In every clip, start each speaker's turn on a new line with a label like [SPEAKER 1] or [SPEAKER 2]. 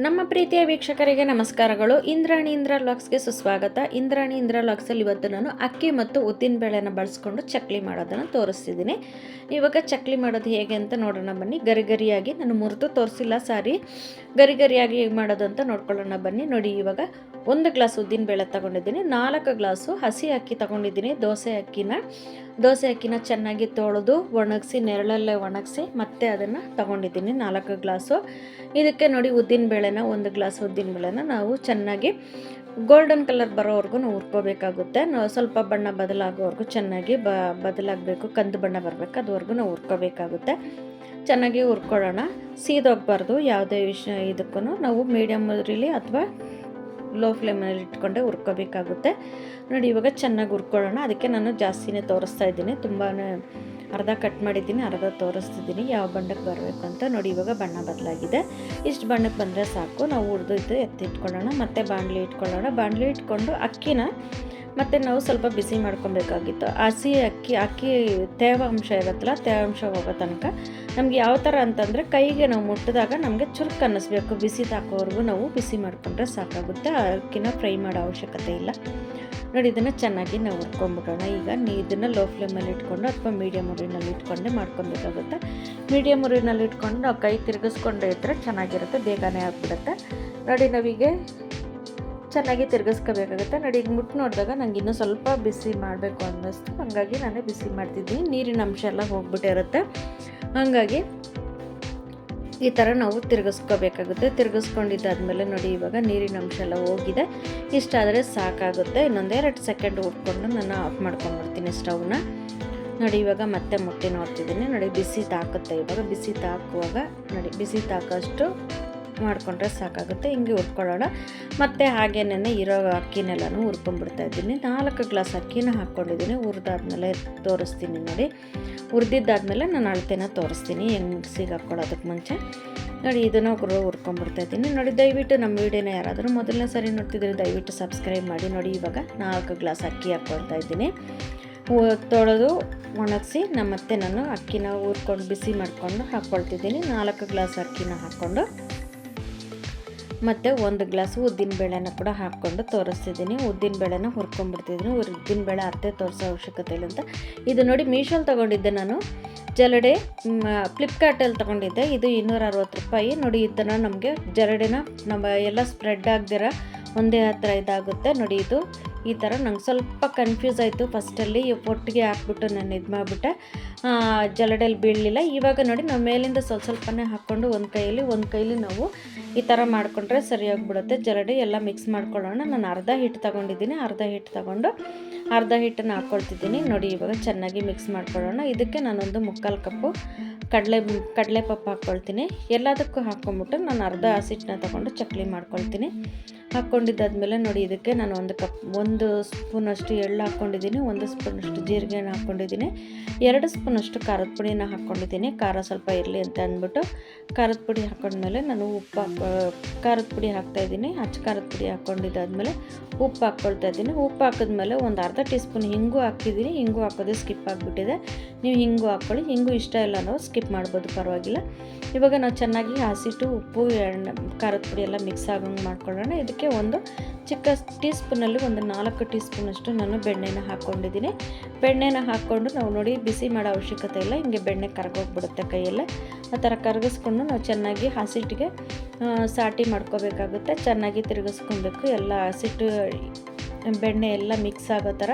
[SPEAKER 1] ನಮ್ಮ ಪ್ರೀತಿಯ ವೀಕ್ಷಕರಿಗೆ ನಮಸ್ಕಾರಗಳು. ಇಂದ್ರಾಣಿ ಇಂದ್ರ ಲಾಕ್ಸ್ಗೆ ಸುಸ್ವಾಗತ. ಇಂದ್ರಾಣಿ ಇಂದ್ರ ಲಾಕ್ಸಲ್ಲಿ ಇವತ್ತು ನಾನು ಅಕ್ಕಿ ಮತ್ತು ಉದ್ದಿನ ಬೇಳೆನ ಬಳಸ್ಕೊಂಡು ಚಕ್ಲಿ ಮಾಡೋದನ್ನು ತೋರಿಸ್ತಿದ್ದೀನಿ. ಇವಾಗ ಚಕ್ಲಿ ಮಾಡೋದು ಹೇಗೆ ಅಂತ ನೋಡೋಣ ಬನ್ನಿ. ಗರಿ ಗರಿಯಾಗಿ ನಾನು ಮುರಿದು ತೋರಿಸಿಲ್ಲ ಸಾರಿ. ಗರಿ ಗರಿಯಾಗಿ ಹೇಗೆ ಮಾಡೋದು ಅಂತ ನೋಡ್ಕೊಳ್ಳೋಣ ಬನ್ನಿ. ನೋಡಿ, ಇವಾಗ ಒಂದು ಗ್ಲಾಸ್ ಉದ್ದಿನ ಬೇಳೆ ತಗೊಂಡಿದ್ದೀನಿ. ನಾಲ್ಕು ಗ್ಲಾಸು ಹಸಿ ಅಕ್ಕಿ ತಗೊಂಡಿದ್ದೀನಿ. ದೋಸೆ ಅಕ್ಕಿನ. ದೋಸೆ ಅಕ್ಕಿನ ಚೆನ್ನಾಗಿ ತೊಳೆದು ಒಣಗಿಸಿ, ನೆರಳಲ್ಲೇ ಒಣಗಿಸಿ ಮತ್ತೆ ಅದನ್ನು ತಗೊಂಡಿದ್ದೀನಿ ನಾಲ್ಕು ಗ್ಲಾಸು. ಇದಕ್ಕೆ ನೋಡಿ ಉದ್ದಿನ ಬೇಳೆನ ಒಂದು ಗ್ಲಾಸ್ ಉದ್ದಿನ ನಾವು ಚೆನ್ನಾಗಿ ಗೋಲ್ಡನ್ ಕಲರ್ ಬರೋವರೆಗೂ ಹುರ್ಕೋಬೇಕಾಗುತ್ತೆ. ನಾವು ಸ್ವಲ್ಪ ಬಣ್ಣ ಬದಲಾಗೋವರೆಗೂ ಚೆನ್ನಾಗಿ ಬ, ಬದಲಾಗಬೇಕು, ಕಂದು ಬಣ್ಣ ಬರಬೇಕು, ಅದುವರೆಗೂ ನಾವು ಹುರ್ಕೋಬೇಕಾಗುತ್ತೆ. ಚೆನ್ನಾಗಿ ಹುರ್ಕೊಳ್ಳೋಣ. ಸೀದೋಗ್ಬಾರ್ದು, ಯಾವುದೇ ವಿಷಯ ಇದಕ್ಕೂ ನಾವು ಮೀಡಿಯಮ್ ಉರಿಲಿ ಅಥವಾ ಲೋ ಫ್ಲೇಮಲ್ಲಿ ಇಟ್ಕೊಂಡೆ ಹುರ್ಕೋಬೇಕಾಗುತ್ತೆ. ನೋಡಿ, ಇವಾಗ ಚೆನ್ನಾಗಿ ಹುರ್ಕೊಳ್ಳೋಣ. ಅದಕ್ಕೆ ನಾನು ಜಾಸ್ತಿನೇ ತೋರಿಸ್ತಾ ಇದ್ದೀನಿ. ತುಂಬಾ ಅರ್ಧ ಕಟ್ ಮಾಡಿದ್ದೀನಿ, ಅರ್ಧ ತೋರಿಸ್ತಿದ್ದೀನಿ. ಯಾವ ಬಣ್ಣಕ್ಕೆ ಬರಬೇಕು ಅಂತ ನೋಡಿ, ಇವಾಗ ಬಣ್ಣ ಬದಲಾಗಿದೆ. ಇಷ್ಟು ಬಣ್ಣಕ್ಕೆ ಬಂದರೆ ಸಾಕು. ನಾವು ಹುರಿದಿದ್ದು ಎತ್ತಿಟ್ಕೊಳ್ಳೋಣ ಮತ್ತು ಬಾಣಲಿ ಇಟ್ಕೊಳ್ಳೋಣ. ಬಾಣಲಿ ಇಟ್ಕೊಂಡು ಅಕ್ಕಿನ ಮತ್ತು ನಾವು ಸ್ವಲ್ಪ ಬಿಸಿ ಮಾಡ್ಕೊಬೇಕಾಗಿತ್ತು. ಹಸಿ ಅಕ್ಕಿ ಅಕ್ಕಿ ತೇವಾಂಶ ಇರುತ್ತಲ್ಲ, ತೇವಾಂಶ ಹೋಗೋ ತನಕ ನಮ್ಗೆ ಯಾವ ಥರ ಅಂತಂದರೆ ಕೈಗೆ ನಾವು ಮುಟ್ಟಿದಾಗ ನಮಗೆ ಚುರುಕು ಅನ್ನಿಸ್ಬೇಕು. ಬಿಸಿ ತಾಕೋವರೆಗೂ ನಾವು ಬಿಸಿ ಮಾಡಿಕೊಂಡ್ರೆ ಸಾಕಾಗುತ್ತೆ. ಅಕ್ಕಿನ ಫ್ರೈ ಮಾಡೋ ಅವಶ್ಯಕತೆ ಇಲ್ಲ. ನೋಡಿ, ಇದನ್ನು ಚೆನ್ನಾಗಿ ನಾವು ಹುರ್ಕೊಂಡ್ಬಿಡೋಣ ಈಗ ನೀ ಇದನ್ನು ಲೋ ಫ್ಲೇಮಲ್ಲಿ ಇಟ್ಕೊಂಡು ಅಥವಾ ಮೀಡಿಯಮ್ ಉರಿನಲ್ಲಿ ಇಟ್ಕೊಂಡೆ ಮಾಡ್ಕೊಬೇಕಾಗುತ್ತೆ. ಮೀಡಿಯಮ್ ಉರಿನಲ್ಲಿ ಇಟ್ಕೊಂಡು ನಾವು ಕೈ ತಿರುಗಿಸ್ಕೊಂಡೇ ಇದ್ದರೆ ಚೆನ್ನಾಗಿರುತ್ತೆ. ಬೇಗನೆ ಆಗಿಬಿಡುತ್ತೆ. ನೋಡಿ, ನಾವೀಗೆ ಚೆನ್ನಾಗಿ ತಿರ್ಗಿಸ್ಕೋಬೇಕಾಗುತ್ತೆ. ನೋಡಿ, ಈಗ ಮುಟ್ಟು ನೋಡಿದಾಗ ನಂಗೆ ಇನ್ನೂ ಸ್ವಲ್ಪ ಬಿಸಿ ಮಾಡಬೇಕು ಅನ್ನಿಸ್ತು. ಹಾಗಾಗಿ ನಾನು ಬಿಸಿ ಮಾಡ್ತಿದ್ದೀನಿ. ನೀರಿನ ಅಂಶ ಎಲ್ಲ ಹೋಗ್ಬಿಟ್ಟಿರುತ್ತೆ. ಹಾಗಾಗಿ ಈ ಥರ ನಾವು ತಿರ್ಗಿಸ್ಕೋಬೇಕಾಗುತ್ತೆ. ತಿರ್ಗಿಸ್ಕೊಂಡಿದ್ದಾದ್ಮೇಲೆ ನೋಡಿ, ಇವಾಗ ನೀರಿನ ಅಂಶ ಎಲ್ಲ ಹೋಗಿದೆ. ಇಷ್ಟಾದರೆ ಸಾಕಾಗುತ್ತೆ. ಇನ್ನೊಂದೆರಡು ಸೆಕೆಂಡ್ ಉಟ್ಕೊಂಡು ನಾನು ಆಫ್ ಮಾಡ್ಕೊಂಡ್ಬಿಡ್ತೀನಿ ಸ್ಟವ್ನ. ನೋಡಿ, ಇವಾಗ ಮತ್ತೆ ಮುಟ್ಟಿ ನೋಡ್ತಿದ್ದೀನಿ. ನೋಡಿ, ಬಿಸಿ ತಾಕುತ್ತೆ. ಇವಾಗ ಬಿಸಿ ತಾಕುವಾಗ, ನೋಡಿ, ಬಿಸಿ ತಾಕೋಷ್ಟು ಮಾಡಿಕೊಂಡ್ರೆ ಸಾಕಾಗುತ್ತೆ, ಹಿಂಗೆ ಹುರ್ಕೊಳ್ಳೋಣ ಮತ್ತು ಹಾಗೇನೇ ಇರೋ ಅಕ್ಕಿನೆಲ್ಲನೂ ಹುರ್ಕೊಂಡ್ಬಿಡ್ತಾ ಇದ್ದೀನಿ. ನಾಲ್ಕು ಗ್ಲಾಸ್ ಅಕ್ಕಿನ ಹಾಕ್ಕೊಂಡಿದ್ದೀನಿ. ಹುರಿದಾದ್ಮೇಲೆ ತೋರಿಸ್ತೀನಿ ನೋಡಿ. ಹುರಿದಿದ್ದಾದ್ಮೇಲೆ ನಾನು ಅಳತೆನ ತೋರಿಸ್ತೀನಿ. ಹೆಂಗೆ ಮಿಕ್ಸಿಗೆ ಹಾಕ್ಕೊಳ್ಳೋದಕ್ಕೆ ಮುಂಚೆ. ನೋಡಿ, ಇದನ್ನು ಗುರು ಹುರ್ಕೊಂಡ್ಬಿಡ್ತಾ ಇದ್ದೀನಿ. ನೋಡಿ, ದಯವಿಟ್ಟು ನಮ್ಮ ವೀಡಿಯೋನ ಯಾರಾದರೂ ಮೊದಲನೇ ಸಾರಿ ನೋಡ್ತಿದ್ರೆ ದಯವಿಟ್ಟು ಸಬ್ಸ್ಕ್ರೈಬ್ ಮಾಡಿ. ನೋಡಿ, ಇವಾಗ ನಾಲ್ಕು ಗ್ಲಾಸ್ ಅಕ್ಕಿ ಹಾಕ್ಕೊಳ್ತಾ ಇದ್ದೀನಿ. ತೊಳೆದು ಒಣಗಿಸಿ ನಮ್ಮ ಮತ್ತೆ ನಾನು ಅಕ್ಕಿನ ಹುರ್ಕೊಂಡು ಬಿಸಿ ಮಾಡಿಕೊಂಡು ಹಾಕ್ಕೊಳ್ತಿದ್ದೀನಿ. ನಾಲ್ಕು ಗ್ಲಾಸ್ ಅಕ್ಕಿನ ಹಾಕ್ಕೊಂಡು ಮತ್ತು ಒಂದು ಗ್ಲಾಸ್ ಉದ್ದಿನ ಬೇಳೆನ ಕೂಡ ಹಾಕ್ಕೊಂಡು ತೋರಿಸ್ತಿದ್ದೀನಿ. ಉದ್ದಿನ ಬೇಳೆನ ಹುರ್ಕೊಂಡ್ಬಿಡ್ತಿದ್ದೀನಿ. ಉದ್ದಿನ ಬೇಳೆ ಅರ್ಧೆ ತೋರಿಸೋ ಅವಶ್ಯಕತೆ ಇಲ್ಲ ಅಂತ. ಇದು ನೋಡಿ ಮೀಶೋಲ್ಲಿ ತೊಗೊಂಡಿದ್ದೆ ನಾನು. ಜರಡೆ ಫ್ಲಿಪ್ಕಾರ್ಟಲ್ಲಿ ತೊಗೊಂಡಿದ್ದೆ. ಇದು ಇನ್ನೂರ ಅರವತ್ತು ರೂಪಾಯಿ. ನೋಡಿ ಇದನ್ನು ನಮಗೆ ಜರಡೆನ, ನಮ್ಮ ಎಲ್ಲ ಸ್ಪ್ರೆಡ್ ಆಗದಿರ ಒಂದೇ ಹತ್ರ ಇದಾಗುತ್ತೆ. ನೋಡಿ ಇದು. ಈ ಥರ ನಂಗೆ ಸ್ವಲ್ಪ ಕನ್ಫ್ಯೂಸ್ ಆಯಿತು. ಫಸ್ಟಲ್ಲಿ ಒಟ್ಟಿಗೆ ಹಾಕ್ಬಿಟ್ಟು ನಾನು ಇದು ಮಾಡಿಬಿಟ್ಟೆ. ಜಲಡೆಯಲ್ಲಿ ಬೀಳಲಿಲ್ಲ. ಇವಾಗ ನೋಡಿ ನಾವು ಮೇಲಿಂದ ಸ್ವಲ್ಪ ಸ್ವಲ್ಪನೇ ಹಾಕ್ಕೊಂಡು ಒಂದು ಕೈಯಲ್ಲಿ, ಒಂದು ಕೈಲಿ ನಾವು ಈ ಥರ ಮಾಡಿಕೊಂಡ್ರೆ ಸರಿಯಾಗಿಬಿಡುತ್ತೆ ಜಲಡೆ ಎಲ್ಲ ಮಿಕ್ಸ್ ಮಾಡ್ಕೊಳ್ಳೋಣ. ನಾನು ಅರ್ಧ ಹಿಟ್ಟು ತೊಗೊಂಡಿದ್ದೀನಿ. ಅರ್ಧ ಹಿಟ್ಟು ತೊಗೊಂಡು ಅರ್ಧ ಹಿಟ್ಟನ್ನು ಹಾಕ್ಕೊಳ್ತಿದ್ದೀನಿ. ನೋಡಿ ಇವಾಗ ಚೆನ್ನಾಗಿ ಮಿಕ್ಸ್ ಮಾಡ್ಕೊಳ್ಳೋಣ. ಇದಕ್ಕೆ ನಾನೊಂದು ಮುಕ್ಕಾಲು ಕಪ್ಪು ಕಡಲೆ ಕಡಲೆ ಪಪ್ಪು ಹಾಕ್ಕೊಳ್ತೀನಿ. ಎಲ್ಲದಕ್ಕೂ ಹಾಕ್ಕೊಂಬಿಟ್ಟು ನಾನು ಅರ್ಧ ಹಸಿಟ್ಟನ್ನ ತೊಗೊಂಡು ಚಕ್ಲಿ ಮಾಡ್ಕೊಳ್ತೀನಿ. ಹಾಕ್ಕೊಂಡಿದ್ದಾದ್ಮೇಲೆ ನೋಡಿ, ಇದಕ್ಕೆ ನಾನು ಒಂದು ಕಪ್, ಒಂದು ಸ್ಪೂನಷ್ಟು ಎಳ್ಳು ಹಾಕ್ಕೊಂಡಿದ್ದೀನಿ ಒಂದು ಸ್ಪೂನಷ್ಟು ಜೀರಿಗೆನ ಹಾಕ್ಕೊಂಡಿದ್ದೀನಿ ಎರಡು ಸ್ಪೂನಷ್ಟು ಖಾರದ ಪುಡಿನ ಹಾಕ್ಕೊಂಡಿದ್ದೀನಿ ಖಾರ ಸ್ವಲ್ಪ ಇರಲಿ ಅಂತ ಅಂದ್ಬಿಟ್ಟು ಖಾರದ ಪುಡಿ ಹಾಕ್ಕೊಂಡ್ಮೇಲೆ ನಾನು ಉಪ್ಪು ಹಾಕೋ ಖಾರದ ಪುಡಿ ಹಾಕ್ತಾಯಿದ್ದೀನಿ ಹಚ್ಚ ಖಾರದ ಪುಡಿ ಹಾಕ್ಕೊಂಡಿದ್ದಾದ್ಮೇಲೆ ಉಪ್ಪು ಹಾಕ್ಕೊಳ್ತಾ ಇದ್ದೀನಿ. ಉಪ್ಪು ಹಾಕಿದ್ಮೇಲೆ ಒಂದು ಅರ್ಧ ಟೀ ಸ್ಪೂನ್ ಹಿಂಗು ಹಾಕಿದ್ದೀನಿ. ಹಿಂಗು ಹಾಕೋದು ಸ್ಕಿಪ್ ಆಗಿಬಿಟ್ಟಿದೆ. ನೀವು ಹಿಂಗು ಹಾಕ್ಕೊಳ್ಳಿ. ಹಿಂಗು ಇಷ್ಟ ಇಲ್ಲ ನಾವು ಸ್ಕಿಪ್ ಮಾಡ್ಬೋದು, ಪರವಾಗಿಲ್ಲ. ಇವಾಗ ನಾವು ಚೆನ್ನಾಗಿ ಹಸಿಟ್ಟು ಉಪ್ಪು ಎಣ್ಣೆ ಖಾರದ ಪುಡಿ ಎಲ್ಲ ಮಿಕ್ಸ್ ಆಗಂಗೆ ಮಾಡ್ಕೊಳ್ಳೋಣ. ಇದಕ್ಕೆ ಒಂದು ಚಿಕ್ಕ ಟೀ ಸ್ಪೂನಲ್ಲಿ ಒಂದು ನಾಲ್ಕು ಟೀ ಸ್ಪೂನಷ್ಟು ನಾನು ಬೆಣ್ಣೆನ ಹಾಕ್ಕೊಂಡಿದ್ದೀನಿ. ಬೆಣ್ಣೆನ ಹಾಕ್ಕೊಂಡು ನಾವು ನೋಡಿ ಬಿಸಿ ಮಾಡೋ ಅವಶ್ಯಕತೆ ಇಲ್ಲ, ಹಿಂಗೆ ಬೆಣ್ಣೆ ಕರಗೋಗ್ಬಿಡುತ್ತೆ ಕೈಯಲ್ಲೇ. ಆ ಥರ ಕರಗಿಸ್ಕೊಂಡು ನಾವು ಚೆನ್ನಾಗಿ ಹಸಿಟ್ಟಿಗೆ ಸಾಟಿ ಮಾಡ್ಕೋಬೇಕಾಗುತ್ತೆ. ಚೆನ್ನಾಗಿ ತಿರುಗಿಸ್ಕೊಬೇಕು, ಎಲ್ಲ ಹಸಿಟ್ಟು ಬೆಣ್ಣೆ ಎಲ್ಲ ಮಿಕ್ಸ್ ಆಗೋ ಥರ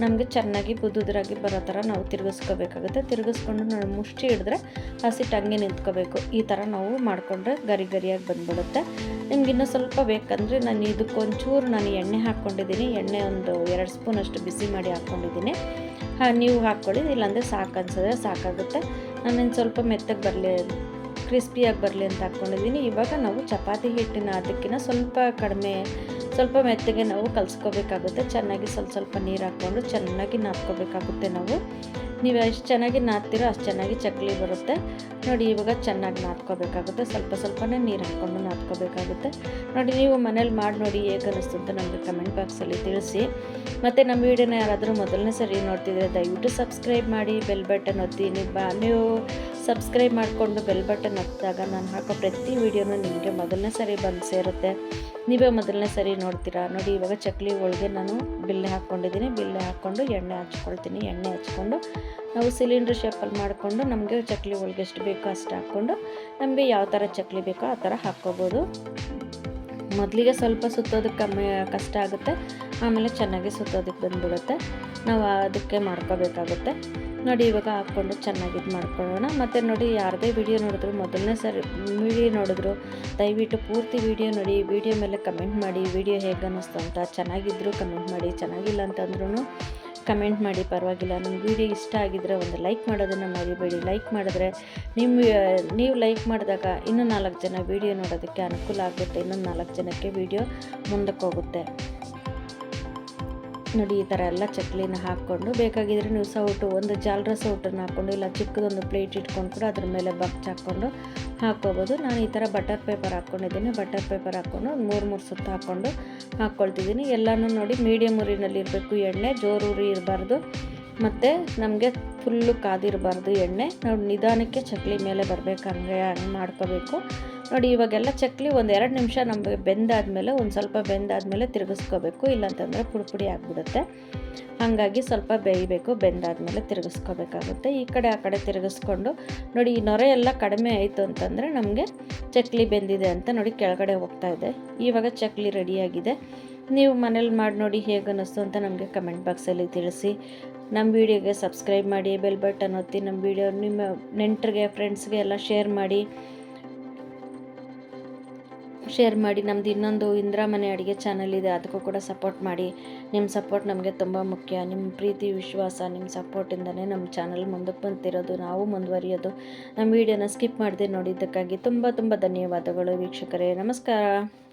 [SPEAKER 1] ನಮಗೆ ಚೆನ್ನಾಗಿ ಬುದುದ್ರಾಗಿ ಬರೋ ಥರ ನಾವು ತಿರುಗಿಸ್ಕೋಬೇಕಾಗುತ್ತೆ. ತಿರುಗಿಸ್ಕೊಂಡು ನಾವು ಮುಷ್ಟಿ ಹಿಡಿದ್ರೆ ಹಸಿಟ್ಟು ಹಂಗೆ ನಿಂತ್ಕೋಬೇಕು. ಈ ಥರ ನಾವು ಮಾಡಿಕೊಂಡ್ರೆ ಗರಿ ಗರಿಯಾಗಿ ಬಂದ್ಬಿಡುತ್ತೆ. ನಿಮ್ಗೆ ಇನ್ನೂ ಸ್ವಲ್ಪ ಬೇಕಂದರೆ ನಾನು ಇದಕ್ಕೊಂಚೂರು ನಾನು ಎಣ್ಣೆ ಹಾಕ್ಕೊಂಡಿದ್ದೀನಿ. ಎಣ್ಣೆ ಒಂದು ಎರಡು ಸ್ಪೂನಷ್ಟು ಬಿಸಿ ಮಾಡಿ ಹಾಕ್ಕೊಂಡಿದ್ದೀನಿ. ಹಾಂ, ನೀವು ಹಾಕ್ಕೊಳ್ಳಿ. ಇಲ್ಲಾಂದರೆ ಸಾಕು ಅನ್ಸಿದ್ರೆ ಸಾಕಾಗುತ್ತೆ. ನಾನೇನು ಸ್ವಲ್ಪ ಮೆತ್ತಗೆ ಬರಲಿ ಕ್ರಿಸ್ಪಿಯಾಗಿ ಬರಲಿ ಅಂತ ಹಾಕ್ಕೊಂಡಿದ್ದೀನಿ. ಇವಾಗ ನಾವು ಚಪಾತಿ ಹಿಟ್ಟಿನ ಅದಕ್ಕಿಂತ ಸ್ವಲ್ಪ ಕಡಿಮೆ ಸ್ವಲ್ಪ ಮೆತ್ತಗೆ ನಾವು ಕಲಿಸ್ಕೋಬೇಕಾಗುತ್ತೆ. ಚೆನ್ನಾಗಿ ಸ್ವಲ್ಪ ಸ್ವಲ್ಪ ನೀರು ಹಾಕ್ಕೊಂಡು ಚೆನ್ನಾಗಿ ನಾದ್ಕೋಬೇಕಾಗುತ್ತೆ ನಾವು. ನೀವು ಎಷ್ಟು ಚೆನ್ನಾಗಿ ನಾದ್ತೀರೋ ಅಷ್ಟು ಚೆನ್ನಾಗಿ ಚಕ್ಲಿ ಬರುತ್ತೆ. ನೋಡಿ, ಇವಾಗ ಚೆನ್ನಾಗಿ ನಾದ್ಕೋಬೇಕಾಗುತ್ತೆ. ಸ್ವಲ್ಪ ಸ್ವಲ್ಪನೇ ನೀರು ಹಾಕ್ಕೊಂಡು ನಾದ್ಕೋಬೇಕಾಗುತ್ತೆ. ನೋಡಿ, ನೀವು ಮನೇಲಿ ಮಾಡಿ ನೋಡಿ ಹೇಗೆ ಅನ್ನಿಸ್ತು ಅಂತ ನಮಗೆ ಕಮೆಂಟ್ ಬಾಕ್ಸಲ್ಲಿ ತಿಳಿಸಿ. ಮತ್ತು ನಮ್ಮ ವೀಡಿಯೋನ ಯಾರಾದರೂ ಮೊದಲನೇ ಸರಿ ನೋಡ್ತಿದ್ರೆ ದಯವಿಟ್ಟು ಸಬ್ಸ್ಕ್ರೈಬ್ ಮಾಡಿ ಬೆಲ್ ಬಟನ್ ಒತ್ತಿ ಬಾ, ನೀವು ಸಬ್ಸ್ಕ್ರೈಬ್ ಮಾಡಿಕೊಂಡು ಬೆಲ್ ಬಟನ್ ಒತ್ತಿದಾಗ ನಾನು ಹಾಕೋ ಪ್ರತಿ ವೀಡಿಯೋನೂ ನಿಮಗೆ ಮೊದಲನೇ ಸರಿ ಬಂದು ಸೇರುತ್ತೆ. ನೀವೇ ಮೊದಲನೇ ಸರಿ ನೋಡ್ತೀರಾ? ನೋಡಿ, ಇವಾಗ ಚಕ್ಲಿ ಒಳಗೆ ನಾನು ಬಿಲ್ಲೆ ಹಾಕ್ಕೊಂಡಿದ್ದೀನಿ. ಬಿಲ್ಲೆ ಹಾಕ್ಕೊಂಡು ಎಣ್ಣೆ ಹಚ್ಕೊಳ್ತೀನಿ. ಎಣ್ಣೆ ಹಚ್ಕೊಂಡು ನಾವು ಸಿಲಿಂಡ್ರ್ ಶೇಪಲ್ಲಿ ಮಾಡಿಕೊಂಡು ನಮಗೆ ಚಕ್ಲಿ ಒಳಗೆ ಎಷ್ಟು ಬೇಕೋ ಅಷ್ಟು ಹಾಕ್ಕೊಂಡು ನಮಗೆ ಯಾವ ಥರ ಚಕ್ಲಿ ಬೇಕೋ ಆ ಥರ ಹಾಕ್ಕೋಬೋದು. ಮೊದಲಿಗೆ ಸ್ವಲ್ಪ ಸುತ್ತೋದಕ್ಕೆ ಕಮ್ಮಿ, ಕಷ್ಟ ಆಗುತ್ತೆ. ಆಮೇಲೆ ಚೆನ್ನಾಗಿ ಸುತ್ತೋದಕ್ಕೆ ಬಂದ್ಬಿಡುತ್ತೆ. ನಾವು ಅದಕ್ಕೆ ಮಾಡ್ಕೋಬೇಕಾಗುತ್ತೆ. ನೋಡಿ ಇವಾಗ ಹಾಕ್ಕೊಂಡು ಚೆನ್ನಾಗಿ ಇದು ಮಾಡ್ಕೊಳ್ಳೋಣ. ಮತ್ತು ನೋಡಿ ಯಾರದೇ ವಿಡಿಯೋ ನೋಡಿದ್ರು ಮೊದಲನೇ ಸರಿ ವಿಡಿಯೋ ನೋಡಿದ್ರು, ದಯವಿಟ್ಟು ಪೂರ್ತಿ ವಿಡಿಯೋ ನೋಡಿ ವಿಡಿಯೋ ಮೇಲೆ ಕಮೆಂಟ್ ಮಾಡಿ ವಿಡಿಯೋ ಹೇಗೆ ಅನ್ನಿಸ್ತು ಅಂತ ಚೆನ್ನಾಗಿದ್ದರೂ ಕಮೆಂಟ್ ಮಾಡಿ, ಚೆನ್ನಾಗಿಲ್ಲ ಅಂತಂದ್ರೂ ಕಮೆಂಟ್ ಮಾಡಿ, ಪರವಾಗಿಲ್ಲ. ನಿಮ್ಮ ವಿಡಿಯೋ ಇಷ್ಟ ಆಗಿದ್ರೆ ಒಂದು ಲೈಕ್ ಮಾಡೋದನ್ನು ಮರಿಬೇಡಿ. ಲೈಕ್ ಮಾಡಿದ್ರೆ ನಿಮ್ಮ ನೀವು ಲೈಕ್ ಮಾಡಿದಾಗ ಇನ್ನೂ ನಾಲ್ಕು ಜನ ವಿಡಿಯೋ ನೋಡೋದಕ್ಕೆ ಅನುಕೂಲ ಆಗುತ್ತೆ. ಇನ್ನೊಂದು ನಾಲ್ಕು ಜನಕ್ಕೆ ವಿಡಿಯೋ ಮುಂದಕ್ಕೆ ಹೋಗುತ್ತೆ. ನೋಡಿ, ಈ ಥರ ಎಲ್ಲ ಚಕ್ಲಿನ ಹಾಕ್ಕೊಂಡು ಬೇಕಾಗಿದ್ದರೆ ನೀವು ಸೌಟು, ಒಂದು ಜಾಲರ ಸೌಟನ್ನು ಹಾಕ್ಕೊಂಡು ಇಲ್ಲ ಚಿಕ್ಕದೊಂದು ಪ್ಲೇಟ್ ಇಟ್ಕೊಂಡು ಕೂಡ ಅದ್ರ ಮೇಲೆ ಬಗ್ಚ್ ಹಾಕ್ಕೊಂಡು ಹಾಕ್ಕೋಬೋದು. ನಾನು ಈ ಥರ ಬಟರ್ ಪೇಪರ್ ಹಾಕ್ಕೊಂಡಿದ್ದೀನಿ. ಬಟರ್ ಪೇಪರ್ ಹಾಕ್ಕೊಂಡು ಮೂರು ಮೂರು ಸುತ್ತ ಹಾಕ್ಕೊಂಡು ಹಾಕ್ಕೊಳ್ತಿದ್ದೀನಿ. ಎಲ್ಲನೂ ನೋಡಿ ಮೀಡಿಯಮ್ ಉರಿನಲ್ಲಿ ಇರಬೇಕು ಎಣ್ಣೆ, ಜೋರು ಉರಿ ಇರಬಾರ್ದು. ಮತ್ತು ನಮಗೆ ಫುಲ್ಲು ಕಾದಿರಬಾರ್ದು ಎಣ್ಣೆ. ನಾವು ನಿಧಾನಕ್ಕೆ ಚಕ್ಲಿ ಮೇಲೆ ಬರಬೇಕಂದ್ರೆ ಹಂಗೆ ಮಾಡ್ಕೋಬೇಕು. ನೋಡಿ, ಇವಾಗೆಲ್ಲ ಚಕ್ಲಿ ಒಂದು ಎರಡು ನಿಮಿಷ ನಮಗೆ ಬೆಂದಾದಮೇಲೆ, ಒಂದು ಸ್ವಲ್ಪ ಬೆಂದಾದಮೇಲೆ ತಿರುಗಿಸ್ಕೋಬೇಕು. ಇಲ್ಲಾಂತಂದರೆ ಪುಡಿ ಪುಡಿ ಆಗಿಬಿಡುತ್ತೆ. ಹಾಗಾಗಿ ಸ್ವಲ್ಪ ಬೇಯಬೇಕು, ಬೆಂದಾದಮೇಲೆ ತಿರುಗಿಸ್ಕೋಬೇಕಾಗುತ್ತೆ. ಈ ಕಡೆ, ಆ ಕಡೆ ತಿರುಗಿಸ್ಕೊಂಡು, ನೋಡಿ, ಈ ನೊರೆ ಎಲ್ಲ ಕಡಿಮೆ ಆಯಿತು ಅಂತಂದರೆ ನಮಗೆ ಚಕ್ಲಿ ಬೆಂದಿದೆ ಅಂತ ನೋಡಿ ಕೆಳಗಡೆ ಹೋಗ್ತಾ ಇದೆ. ಇವಾಗ ಚಕ್ಲಿ ರೆಡಿಯಾಗಿದೆ. ನೀವು ಮನೇಲಿ ಮಾಡಿ ನೋಡಿ ಹೇಗೆ ಅನ್ನಿಸ್ತು ಅಂತ ನಮಗೆ ಕಮೆಂಟ್ ಬಾಕ್ಸಲ್ಲಿ ತಿಳಿಸಿ. ನಮ್ಮ ವೀಡಿಯೋಗೆ ಸಬ್ಸ್ಕ್ರೈಬ್ ಮಾಡಿ, ಬೆಲ್ ಬಟನ್ ಒತ್ತಿ ನಮ್ಮ ವೀಡಿಯೋ ನಿಮ್ಮ ನೆಂಟರಿಗೆ, ಫ್ರೆಂಡ್ಸ್ಗೆ ಎಲ್ಲ ಶೇರ್ ಮಾಡಿ. ಶೇರ್ ಮಾಡಿ, ನಮ್ದು ಇನ್ನೊಂದು ಇಂದಿರಾ ಮನೆ ಅಡುಗೆ ಚಾನಲ್ ಇದೆ, ಅದಕ್ಕೂ ಕೂಡ ಸಪೋರ್ಟ್ ಮಾಡಿ. ನಿಮ್ಮ ಸಪೋರ್ಟ್ ನಮಗೆ ತುಂಬ ಮುಖ್ಯ. ನಿಮ್ಮ ಪ್ರೀತಿ, ವಿಶ್ವಾಸ ನಿಮ್ಮ ಸಪೋರ್ಟಿಂದನೇ ನಮ್ಮ ಚಾನಲ್ ಮುಂದಕ್ಕೆ ಬಂತಿರೋದು ನಾವು ಮುಂದುವರಿಯೋದು. ನಮ್ಮ ವೀಡಿಯೋನ ಸ್ಕಿಪ್ ಮಾಡದೆ ನೋಡಿದ್ದಕ್ಕಾಗಿ ತುಂಬ ತುಂಬ ಧನ್ಯವಾದಗಳು ವೀಕ್ಷಕರೇ. ನಮಸ್ಕಾರ.